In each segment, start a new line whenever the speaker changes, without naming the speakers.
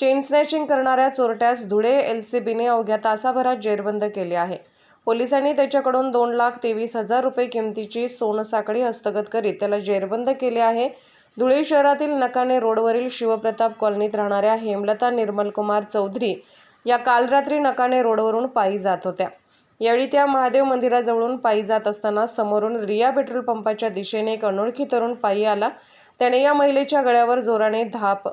Chain snatching करणाऱ्या चोरट्यास Dhule L C बीने अवघ्या तासाभरात जेरबंद केले आहे. पोलिसांनी त्याच्याकडून दोन लाख तेवीस हजार रुपये किमतीची सोनसाखळी हस्तगत करीत त्याला जेरबंद केले आहे. धुळे शहरातील नकाने रोडवरील शिवप्रताप कॉलनीत राहणाऱ्या हेमलता निर्मलकुमार चौधरी या काल रात्री नकाने रोडवरून पायी जात होत्या. यावेळी त्या महादेव मंदिराजवळून पायी जात असताना समोरून रिया पेट्रोल पंपाच्या दिशेने एक अनोळखी तरुण पायी आला. त्याने या महिलेच्या गळ्यावर जोराने धाप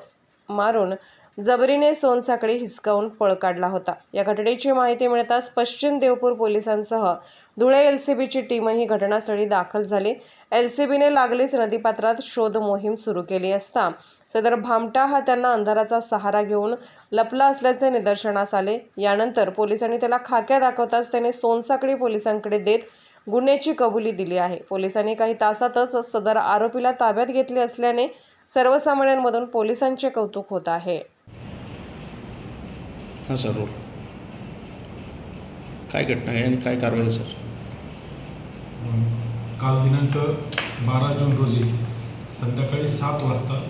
मारून जबरीने सोनसाखळी हिसकावून पळ काढला होता. या घटनेची माहिती मिळताच पश्चिम देवपूर पोलिसांसह धुळे एल सी बीची टीमही घटनास्थळी दाखल झाली. एल सी बीने लागलीच नदीपात्रात शोध मोहीम सुरू केली असता सदर भामटा हा त्यांना अंधाराचा सहारा घेऊन लपला असल्याचे निदर्शनास आले. यानंतर पोलिसांनी त्याला खाक्या दाखवताच त्याने सोनसाकळी पोलिसांकडे देत गुन्ह्याची कबुली दिली आहे. पोलिसांनी काही तासातच सदर आरोपीला ताब्यात घेतले असल्याने सर्वसामान्यांमधून पोलिसांचे कौतुक होत आहे.
हां सर रोल काय घटना आहे आणि काय कारवाई आहे सर?
काल दिनांक बारा जून रोजी संध्याकाळी सात वाजता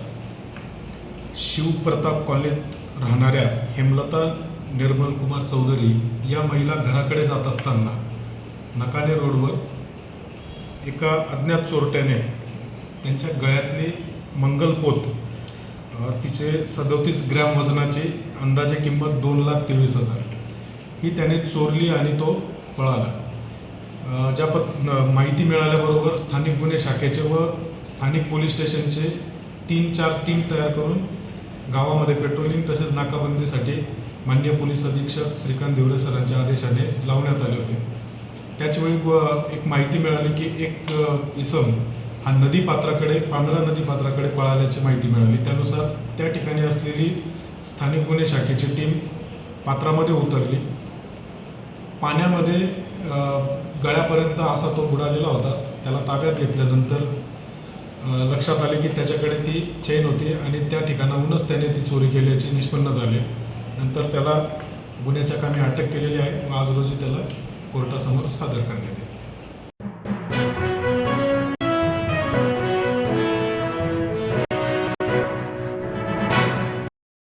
शिवप्रताप कॉलनीत राहणाऱ्या हेमलता निर्मल कुमार चौधरी या महिला घराकडे जात असताना नकाने रोडवर एका अज्ञात चोरट्याने त्यांच्या गळ्यातली मंगलपोत तिचे सदोतीस ग्रॅम वजनाची अंदाजे किंमत दोन लाख तेवीस हजार. ही त्याने चोरली आणि तो पळाला. ज्या पद माहिती मिळाल्याबरोबर स्थानिक गुन्हे शाखेचे व स्थानिक पोलीस स्टेशनचे तीन चार टीम तयार करून गावामध्ये पेट्रोलिंग तसेच नाकाबंदीसाठी मान्य पोलीस अधीक्षक श्रीकांत देवरे सरांच्या आदेशाने लावण्यात आले होते. त्याचवेळी एक माहिती मिळाली की एक इसम हा नदी पात्राकडे पांझरा नदीपात्राकडे पळाल्याची माहिती मिळाली. त्यानुसार त्या ठिकाणी असलेली स्थानिक गुन्हे शाखेची टीम पात्रामध्ये उतरली. पाण्यामध्ये गळ्यापर्यंत असा तो बुडालेला होता. त्याला ताब्यात घेतल्यानंतर लक्षात आले की त्याच्याकडे ती चेन होती आणि त्या ठिकाणाहूनच त्याने ती चोरी केल्याचे निष्पन्न झाले. नंतर त्याला गुन्ह्याच्या कामी अटक केलेली आहे व आज रोजी त्याला कोर्टासमोर सादर करण्यात येईल